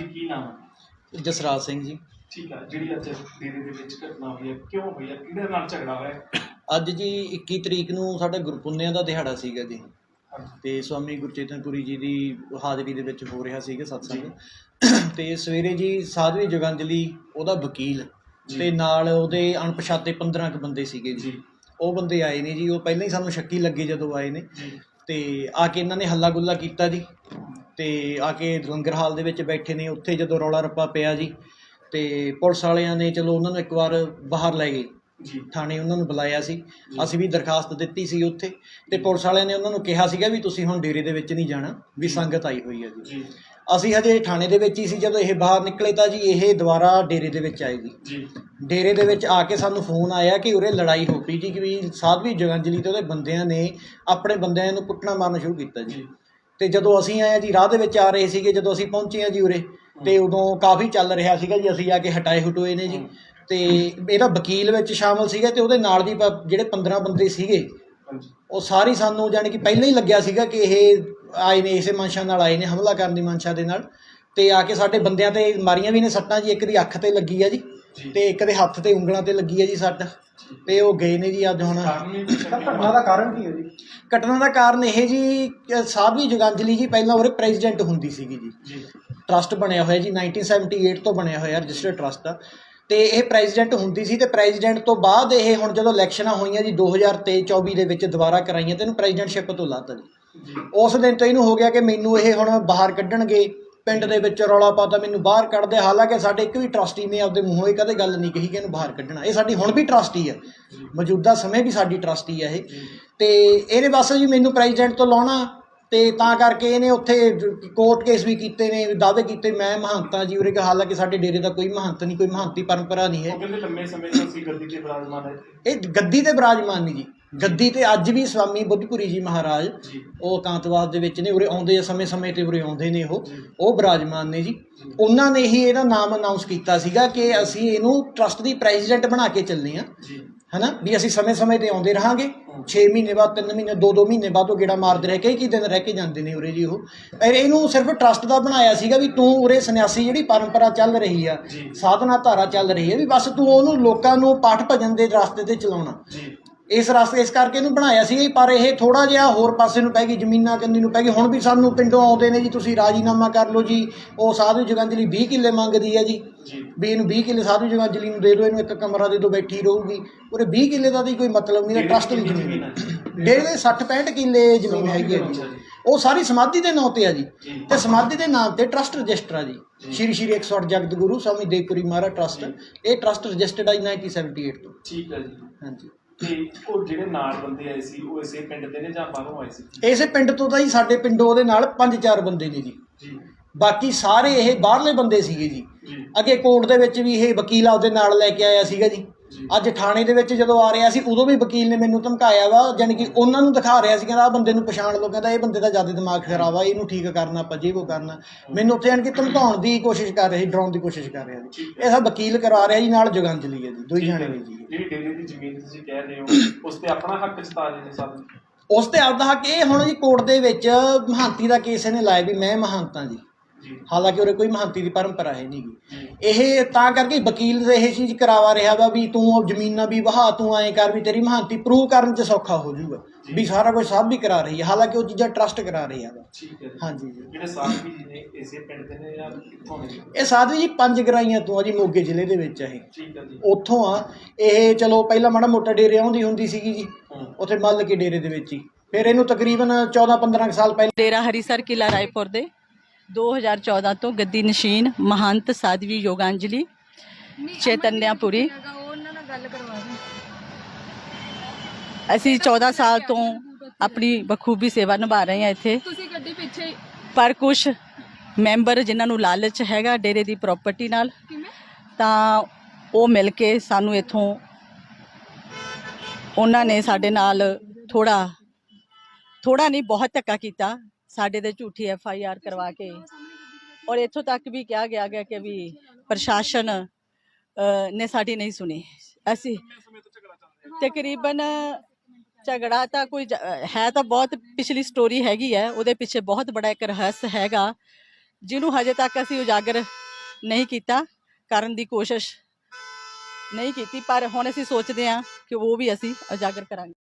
ਕੀ ਨਾਮ ਹੈ? ਜਸਰਾਜ ਸਿੰਘ ਜੀ। ਠੀਕ ਹੈ ਜਿਹੜੀ ਅੱਜ ਡੇਰੇ ਦੇ ਵਿੱਚ ਘਟਨਾ ਹੋਈ ਹੈ ਕਿਉਂ ਹੋਈ ਹੈ? ਕਿਹਦੇ ਨਾਲ ਝਗੜਾ ਹੋਇਆ ਹੈ? ਅੱਜ ਜੀ 21 ਤਰੀਕ ਨੂੰ ਸਾਡਾ ਗੁਰਪੁੰਨਿਆਂ ਦਾ ਦਿਹਾੜਾ ਸੀਗਾ ਜੀ। ਹਾਂਜੀ। ਤੇ ਸਵਾਮੀ ਗੁਰਚੇਤਨਪੁਰੀ ਜੀ ਦੀ ਹਾਜ਼ਰੀ ਦੇ ਵਿੱਚ ਹੋ ਰਿਹਾ ਸੀਗਾ ਸਤਸੰਗ। ਤੇ ਸਵੇਰੇ ਜੀ ਸਾਧਵੀ ਜਗੰਜਲੀ ਉਹਦਾ ਵਕੀਲ ਜੀ। ਤੇ ਨਾਲ ਉਹਦੇ ਅਣਪਛਾਤੇ 15 ਕੁ ਬੰਦੇ ਸੀਗੇ ਜੀ। ਜੀ। ਉਹ ਬੰਦੇ ਆਏ ਨੇ ਜੀ ਉਹ ਪਹਿਲਾਂ ਹੀ ਸਾਨੂੰ ਸ਼ੱਕੀ ਲੱਗੇ ਜਦੋਂ ਆਏ ਨੇ। ਜੀ। ਤੇ ਆ ਕੇ ਇਹਨਾਂ ਨੇ ਹੱਲਾ ਗੁੱਲਾ ਕੀਤਾ ਜੀ। ਤੇ ਆ ਕੇ ਲੰਗਰ ਹਾਲ ਦੇ ਵਿੱਚ ਬੈਠੇ ਨੇ ਉੱਥੇ ਜਦੋਂ ਰੌਲਾ ਰੱਪਾ ਪਿਆ ਜੀ ਤੇ ਪੁਲਿਸ ਵਾਲਿਆਂ ਨੇ ਚਲੋ ਉਹਨਾਂ ਨੂੰ ਇੱਕ ਵਾਰ ਬਾਹਰ ਲੈ ਗਏ। ਥਾਣੇ ਉਹਨਾਂ ਨੂੰ ਬੁਲਾਇਆ ਸੀ। ਅਸੀਂ ਵੀ ਦਰਖਾਸਤ ਦਿੱਤੀ ਸੀ ਉੱਥੇ ਤੇ ਪੁਲਿਸ ਵਾਲਿਆਂ ਨੇ ਉਹਨਾਂ ਨੂੰ ਕਿਹਾ ਸੀਗਾ ਵੀ ਤੁਸੀਂ ਹੁਣ ਡੇਰੇ ਦੇ ਵਿੱਚ ਨਹੀਂ ਜਾਣਾ ਵੀ ਸੰਗਤ ਆਈ ਹੋਈ ਹੈ ਜੀ। ਅਸੀਂ ਹਜੇ ਥਾਣੇ ਦੇ ਵਿੱਚ ਹੀ ਸੀ ਜਦੋਂ ਇਹ ਬਾਹਰ ਨਿਕਲੇ ਤਾਂ ਜੀ ਇਹ ਦੁਬਾਰਾ ਡੇਰੇ ਦੇ ਵਿੱਚ ਆਏ ਜੀ। ਡੇਰੇ ਦੇ ਵਿੱਚ ਆ ਕੇ ਸਾਨੂੰ ਫੋਨ ਆਇਆ ਕਿ ਉਰੇ ਲੜਾਈ ਹੋ ਪਈ ਜੀ ਕਿ ਵੀ ਸਾਧਵੀ ਜਗੰਜਲੀ ਤੇ ਉਹਦੇ ਬੰਦਿਆਂ ਨੇ ਆਪਣੇ ਬੰਦਿਆਂ ਨੂੰ ਕੁੱਟਣਾ ਮਾਰਨਾ ਸ਼ੁਰੂ ਕੀਤਾ ਜੀ। ਤੇ ਜਦੋਂ ਅਸੀਂ ਆਏ ਜੀ ਰਾਹ ਦੇ ਵਿੱਚ ਆ ਰਹੇ ਸੀਗੇ ਜਦੋਂ ਅਸੀਂ ਪਹੁੰਚੇ ਆ ਜੀ ਉਰੇ ਤੇ ਉਦੋਂ ਕਾਫੀ ਚੱਲ ਰਿਹਾ ਸੀਗਾ ਜੀ ਅਸੀਂ ਆ ਕੇ ਹਟਾਏ ਹਟੋਏ ਨੇ ਜੀ। ਤੇ ਇਹਦਾ ਵਕੀਲ ਵਿੱਚ ਸ਼ਾਮਲ ਸੀਗਾ ਤੇ ਉਹਦੇ ਨਾਲ ਦੀ ਜਿਹੜੇ 15 ਬੰਦੇ ਸੀਗੇ ਉਹ ਸਾਰੀ ਸਾਨੂੰ ਜਾਣੀ ਕਿ ਪਹਿਲਾਂ ਹੀ ਲੱਗਿਆ ਸੀਗਾ ਕਿ ਇਹ ਆਏ ਨੇ ਇਸੇ ਮਨਸ਼ਾ ਨਾਲ ਆਏ ਨੇ ਹਮਲਾ ਕਰਨ ਦੀ ਮਨਸ਼ਾ ਦੇ ਨਾਲ। ਤੇ ਆ ਕੇ ਸਾਡੇ ਬੰਦਿਆਂ ਤੇ ਮਾਰੀਆਂ ਵੀ ਨੇ ਸੱਟਾਂ ਜੀ ਇੱਕ ਦੀ ਅੱਖ ਤੇ ਲੱਗੀ ਆ ਜੀ ਜੀ। ਤੇ ਇੱਕ ਦੇ ਹੱਥ ਤੇ ਉਂਗਲਾਂ ਤੇ ਲੱਗੀ ਆ ਜੀ ਸੱਟ। ਤੇ ਉਹ ਗਏ ਨੇ ਜੀ ਅੱਜ ਹੁਣ। ਘਟਨਾ ਦਾ ਕਾਰਨ ਕੀ ਹੈ ਜੀ? ਘਟਨਾ ਦਾ ਕਾਰਨ ਇਹ ਜੀ ਸਾਧਵੀ ਜੁਗਾਂਜਲੀ ਜੀ ਪਹਿਲਾਂ ਉਰੇ ਪ੍ਰੈਜ਼ੀਡੈਂਟ ਹੁੰਦੀ ਸੀਗੀ ਜੀ। ਜੀ। ਟਰਸਟ ਬਣਿਆ ਹੋਇਆ ਜੀ 1978 ਤੋਂ ਬਣਿਆ ਹੋਇਆ ਰਜਿਸਟਰਡ ਟਰਸਟ। ਆ ਤੇ ਇਹ ਪ੍ਰੈਜ਼ੀਡੈਂਟ ਹੁੰਦੀ ਸੀ ਤੇ ਪ੍ਰੈਜ਼ੀਡੈਂਟ ਤੋਂ ਬਾਅਦ ਇਹ ਹੁਣ ਜਦੋਂ ਇਲੈਕਸ਼ਨਾਂ ਹੋਈਆਂ ਜੀ 2023 24 ਦੇ ਵਿੱਚ ਦੁਬਾਰਾ ਕਰਾਈਆਂ ਤੇ ਇਹਨੂੰ ਪ੍ਰੈਜ਼ੀਡੈਂਟਸ਼ਿਪ ਤੋਂ ਲਾਤਾ ਜੀ। ਉਸ ਦਿਨ ਤੋਂ ਇਹਨੂੰ ਹੋ ਗਿਆ ਕਿ ਮੈਨੂੰ ਇਹ ਹੁਣ ਬਾਹਰ ਕੱਢਣਗੇ। ਪਿੰਡ ਦੇ ਵਿੱਚ ਰੌਲਾ ਪਾਤਾ, ਮੈਨੂੰ ਬਾਹਰ ਕੱਢਦੇ। ਹਾਲਾਂਕਿ ਸਾਡੇ ਇੱਕ ਵੀ ਟਰਸਟੀ ਨੇ ਆਪਦੇ ਮੂੰਹੋਂ ਇਹ ਕਦੇ ਗੱਲ ਨਹੀਂ ਕਹੀ ਕਿ ਇਹਨੂੰ ਬਾਹਰ ਕੱਢਣਾ। ਇਹ ਸਾਡੀ ਹੁਣ ਵੀ ਟਰਸਟੀ ਹੈ ਮੌਜੂਦਾ ਸਮੇਂ ਵੀ ਸਾਡੀ ਟਰਸਟੀ ਹੈ ਇਹ। ਜੀ ਤੇ ਇਹਨੇ ਬਸ ਜੀ ਮੈਨੂੰ ਪ੍ਰੈਜ਼ੀਡੈਂਟ ਤੋਂ ਲਾਉਣਾ। ਤੇ ਤਾਂ ਕਰਕੇ ਇਹਨੇ ਉੱਥੇ ਕੋਰਟ ਕੇਸ ਵੀ ਕੀਤੇ ਨੇ ਦਾਅਵੇ ਕੀਤੇ। ਮੈਂ ਮਹੰਤਾਂ ਜੀ ਉਰੇ ਕਿ ਹਾਲਾਂਕਿ ਸਾਡੇ ਡੇਰੇ ਦਾ ਕੋਈ ਮਹੰਤ ਨਹੀਂ ਕੋਈ ਮਹੰਤੀ ਪਰੰਪਰਾ ਨਹੀਂ ਹੈ। ਉਹ ਕਹਿੰਦੇ ਲੰਮੇ ਸਮੇਂ ਤੋਂ ਅਸੀਂ ਗੱਦੀ ਤੇ ਬਿਰਾਜਮਾਨ ਹੈ। ਇੱਥੇ। ਇਹ ਗੱਦੀ ਤੇ ਬਿਰਾਜਮਾਨ ਨਹੀਂ ਜੀ। ਗੱਦੀ ਤੇ ਅੱਜ ਵੀ ਸਵਾਮੀ ਬੁੱਧਪੁਰੀ ਜੀ ਮਹਾਰਾਜ ਉਹ ਇਕਾਂਤਵਾਦ ਦੇ ਵਿੱਚ ਨੇ ਉਰੇ ਆਉਂਦੇ ਆ ਸਮੇਂ ਸਮੇਂ ਤੇ ਉਰੇ ਆਉਂਦੇ ਨੇ ਉਹ। ਉਹ ਬਿਰਾਜਮਾਨ ਨੇ ਜੀ। ਉਹਨਾਂ ਨੇ ਹੀ ਇਹਦਾ ਨਾਮ ਅਨਾਉਂਸ ਕੀਤਾ ਸੀਗਾ ਕਿ ਅਸੀਂ ਇਹਨੂੰ ਟਰਸਟ ਦੀ ਪ੍ਰੈਜ਼ੀਡੈਂਟ ਬਣਾ ਕੇ ਚੱਲਨੇ ਆ ਹਨਾ? ਵੀ ਅਸੀਂ ਸਮੇਂ ਸਮੇਂ ਤੇ ਆਉਂਦੇ ਰਹਾਂਗੇ। 6 ਮਹੀਨੇ ਬਾਅਦ 3 ਮਹੀਨੇ 2-2 ਮਹੀਨੇ ਬਾਅਦ ਉਹ ਗੇੜਾ ਮਾਰਦੇ ਰਹੇ। ਕਈ ਕਈ ਦਿਨ ਰਹਿ ਕੇ ਜਾਂਦੇ ਨੇ ਉਰੇ ਜੀ ਉਹ। ਪਰ ਇਹਨੂੰ ਸਿਰਫ ਟਰਸਟ ਦਾ ਬਣਾਇਆ ਸੀਗਾ ਵੀ ਤੂੰ ਉਰੇ ਸੰਨਿਆਸੀ ਜਿਹੜੀ ਪਰੰਪਰਾ ਚੱਲ ਰਹੀ ਆ। ਸਾਧਨਾ ਧਾਰਾ ਚੱਲ ਰਹੀ ਹੈ ਵੀ ਬਸ ਤੂੰ ਉਹਨੂੰ ਲੋਕਾਂ ਨੂੰ ਪਾਠ ਭਜਨ ਦੇ ਰਸਤੇ ਤੇ ਚਲਾਉਣਾ। ਇਸ ਰਸਤੇ ਇਸ ਕਰਕੇ ਇਹਨੂੰ ਬਣਾਇਆ ਸੀ ਪਰ ਇਹ ਥੋੜਾ ਜਿਹਾ ਹੋਰ ਪਾਸੇ ਨੂੰ ਪੈ ਗਈ ਜ਼ਮੀਨਾਂ ਕੰਨੀ ਨੂੰ ਪੈ ਗਈ। ਹੁਣ ਵੀ ਸਾਨੂੰ ਪਿੰਡੋਂ ਆਉਂਦੇ ਨੇ ਜੀ ਤੁਸੀਂ ਰਾਜੀਨਾਮਾ ਕਰ ਲਓ ਜੀ ਉਹ ਸਾਧੂ ਜਗੰਜਲੀ 20 ਕਿੱਲੇ ਮੰਗਦੀ ਹੈ ਜੀ। ਵੀ ਇਹਨੂੰ 20 ਕਿੱਲੇ ਸਾਧੂ ਜਗੰਜਲੀ ਨੂੰ ਦੇ ਦਿਓ ਇਹਨੂੰ ਇੱਕ ਕਮਰਾ ਦੇ ਦਿਓ ਬੈਠੀ ਰਹੂਗੀ। ਉਹਦੇ 20 ਕਿੱਲੇ ਦਾ ਤਾਂ ਕੋਈ ਮਤਲਬ ਨਹੀਂ ਟਰਸਟ ਦੀ ਜ਼ਮੀਨ ਡੇਢ ਦੇ 60 65 ਕਿੱਲੇ ਜ਼ਮੀਨ ਹੈਗੀ ਹੈ ਜੀ। ਉਹ ਸਾਰੀ ਸਮਾਧੀ ਦੇ ਨਾਂ ਤੇ ਆ ਜੀ। ਤੇ ਸਮਾਧੀ ਦੇ ਨਾਮ ਤੇ ਟਰਸਟ ਰਜਿਸਟਰ ਆ ਜੀ। ਸ਼੍ਰੀ ਸ਼੍ਰੀ 108 ਜਗਤ ਗੁਰੂ ਸਵਾਮੀ ਦੇਵਪੁਰੀ ਮਹਾਰਾਜ ਟਰਸਟ ਇਹ ਟਰਸਟ ਰਜਿਸਟਰਡ ਆ ਜੀ 1978 ਤੋਂ। ਠੀਕ ਹੈ ਜੀ। ਹਾਂਜੀ। ਤੇ ਉਹ ਜਿਹੜੇ ਨਾਲ ਬੰਦੇ ਆਏ ਸੀ ਉਹ ਇਸੇ ਪਿੰਡ ਦੇ ਨੇ ਜਾਂ ਬਾਹਰੋਂ ਆਏ ਸੀ? ਇਸੇ ਪਿੰਡ ਤੋਂ ਤਾਂ ਜੀ ਸਾਡੇ ਪਿੰਡੋਂ ਉਹਦੇ ਨਾਲ ਪੰਜ ਚਾਰ ਬੰਦੇ ਨੇ ਜੀ। ਜੀ। ਬਾਕੀ ਸਾਰੇ ਇਹ ਬਾਹਰਲੇ ਬੰਦੇ ਸੀਗੇ ਜੀ। ਜੀ। ਅੱਗੇ ਕੋਰਟ ਦੇ ਵਿੱਚ ਵੀ ਇਹ ਵਕੀਲ ਆਪਦੇ ਨਾਲ ਲੈ ਕੇ ਆਇਆ ਸੀਗਾ ਜੀ। ਅੱਜ ਥਾਣੇ ਦੇ ਵਿੱਚ ਜਦੋਂ ਆ ਰਿਹਾ ਸੀ ਉਦੋਂ ਵੀ ਵਕੀਲ ਨੇ ਮੈਨੂੰ ਧਮਕਾਇਆ ਵਾ ਯਾਨੀ ਕਿ ਉਹਨਾਂ ਨੂੰ ਦਿਖਾ ਰਿਹਾ ਸੀ ਕਹਿੰਦਾ ਆ ਬੰਦੇ ਨੂੰ ਪਛਾਣ ਲਓ ਕਹਿੰਦਾ ਇਹ ਬੰਦੇ ਦਾ ਜ਼ਿਆਦਾ ਦਿਮਾਗ ਖਰਾਬ ਆ ਇਹਨੂੰ ਠੀਕ ਕਰਨਾ ਆਪਾਂ ਜੇ ਉਹ ਕਰਨਾ। ਮੈਨੂੰ ਉੱਥੇ ਯਾਨੀ ਕਿ ਧਮਕਾਉਣ ਦੀ ਕੋਸ਼ਿਸ਼ ਕਰ ਰਿਹਾ ਡਰਾਉਣ ਦੀ ਕੋਸ਼ਿਸ਼ ਕਰ ਰਿਹਾ ਸੀ। ਇਹ ਸਭ ਵਕੀਲ ਕਰਵਾ ਰਿਹਾ ਜੀ ਨਾਲ ਜਗੰਜਲੀ ਹੈ ਜੀ ਦੋਈ ਜਾਣੇ ਨੇ ਜੀ। ਜਿਹੜੀ ਡੇਰੇ ਦੀ ਜ਼ਮੀਨ ਤੁਸੀਂ ਕਹਿ ਰਹੇ ਹੋ ਉਸ ਤੇ ਆਪਣਾ ਹੱਕ ਜਤਾ ਰਹੇ ਨੇ ਸਭ। ਉਸ ਤੇ ਆਪਦਾ ਹੱਕ ਇਹ ਹੁਣ ਜੀ ਕੋਰਟ ਦੇ ਵਿੱਚ ਮਹਾਂਤੀ ਦਾ ਕੇਸ ਇਹਨੇ ਲਾਇਆ ਵੀ ਮੈਂ ਮਹਾਂਤਾਂ ਜੀ ਜੀ। ਹਾਲਾਂਕਿ ਉਰੇ ਕੋਈ ਮਹੰਤੀ ਦੀ ਪਰੰਪਰਾ ਹੈ ਨਹੀਂਗੀ ਇਹ ਤਾਂ ਕਰਕੇ ਵਕੀਲ ਇਹ ਚੀਜ਼ ਕਰਾਵਾ ਰਿਹਾ ਵਾ ਵੀ ਤੂੰ ਉਹ ਜ਼ਮੀਨਾਂ ਵੀ ਵਹਾ ਤੂੰ ਐਂ ਕਰ ਵੀ ਤੇਰੀ ਮਹੰਤੀ ਪ੍ਰੂਵ ਕਰਨ 'ਚ ਸੌਖਾ ਹੋ ਜਾਊਗਾ। ਵੀ ਸਾਰਾ ਕੁਝ ਸਭ ਵੀ ਕਰਾ ਰਹੀ ਹੈ। ਹਾਲਾਂਕਿ ਉਹ ਚੀਜ਼ਾਂ ਟਰਸਟ ਕਰਾ ਰਹੀ ਆ ਵਾ। ਠੀਕ ਹੈ। ਹਾਂਜੀ ਜੀ। ਜਿਹੜੇ ਸਾਥੀ ਜੀ ਨੇ ਇਸੇ ਪਿੰਡ ਦੇ ਨੇ ਜਾਂ ਕਿੱਥੋਂ ਨੇ? ਇਹ ਸਾਧੂ ਜੀ ਪੰਜ ਗਰਾਈਆਂ ਤੋਂ ਆ ਜੀ ਮੋਗੇ ਜ਼ਿਲ੍ਹੇ ਦੇ ਵਿੱਚ ਆ ਇਹ। ਠੀਕ ਹੈ ਜੀ। ਉੱਥੋਂ ਆ। ਇਹ ਚਲੋ ਪਹਿਲਾਂ ਮਾੜਾ ਮੋਟਾ ਡੇਰੇ ਆਉਂਦੀ ਹੁੰਦੀ ਸੀਗੀ ਜੀ। ਉੱਥੇ ਮੱਲ ਕੇ ਡੇਰੇ ਦੇ ਵਿੱਚ ਹੀ। ਫਿਰ ਇਹਨੂੰ ਤਕਰੀਬਨ 14 15 ਸਾਲ ਪਹਿਲਾਂ ਡੇਰਾ ਹਰੀਸਰ ਕਿਲਾ ਰਾਏਪੁਰ ਦੇ। 2014 ਤੋਂ ਗੱਦੀ ਨਸ਼ੀਨ ਮਹੰਤ ਸਾਧਵੀ ਯੋਗਾਂਜਲੀ ਚੇਤਨਿਆਪੁਰੀ। ਅਸੀਂ 14 ਸਾਲ ਤੋਂ ਆਪਣੀ ਬਖੂਬੀ ਸੇਵਾ ਨਿਭਾ ਰਹੇ ਹਾਂ ਇੱਥੇ। ਤੁਸੀਂ ਗੱਡੀ ਪਿੱਛੇ ਪਰ ਕੁਝ ਮੈਂਬਰ ਜਿਨ੍ਹਾਂ ਨੂੰ ਲਾਲਚ ਹੈਗਾ ਡੇਰੇ ਦੀ ਪ੍ਰਾਪਰਟੀ ਨਾਲ ਤਾਂ ਉਹ ਮਿਲ ਕੇ ਸਾਨੂੰ ਇੱਥੋਂ ਉਹਨਾਂ ਨੇ ਸਾਡੇ ਨਾਲ ਥੋੜਾ ਥੋੜਾ ਨਹੀਂ ਬਹੁਤ ਧੱਕਾ ਕੀਤਾ। ਸਾਡੇ ਤੇ ਝੂਠੀ ਐਫ ਆਈ ਆਰ ਕਰਵਾ ਕੇ। ਔਰ ਇੱਥੋਂ ਤੱਕ ਵੀ ਕਿਹਾ ਗਿਆ ਗਿਆ ਕਿ ਵੀ ਪ੍ਰਸ਼ਾਸਨ ਨੇ ਸਾਡੀ ਨਹੀਂ ਸੁਣੀ। ਅਸੀਂ ਤਕਰੀਬਨ ਝਗੜਾ ਤਾਂ ਕੋਈ ਹੈ ਤਾਂ ਬਹੁਤ ਪਿਛਲੀ ਸਟੋਰੀ ਹੈਗੀ ਹੈ, ਉਹਦੇ ਪਿੱਛੇ ਬਹੁਤ ਬੜਾ ਇੱਕ ਰਹੱਸ ਹੈਗਾ, ਜਿਹਨੂੰ ਹਜੇ ਤੱਕ ਅਸੀਂ ਉਜਾਗਰ ਨਹੀਂ ਕੀਤਾ, ਕਰਨ ਦੀ ਕੋਸ਼ਿਸ਼ ਨਹੀਂ ਕੀਤੀ, ਪਰ ਹੁਣ ਅਸੀਂ ਸੋਚਦੇ ਹਾਂ ਕਿ ਉਹ ਵੀ ਅਸੀਂ ਉਜਾਗਰ ਕਰਾਂਗੇ।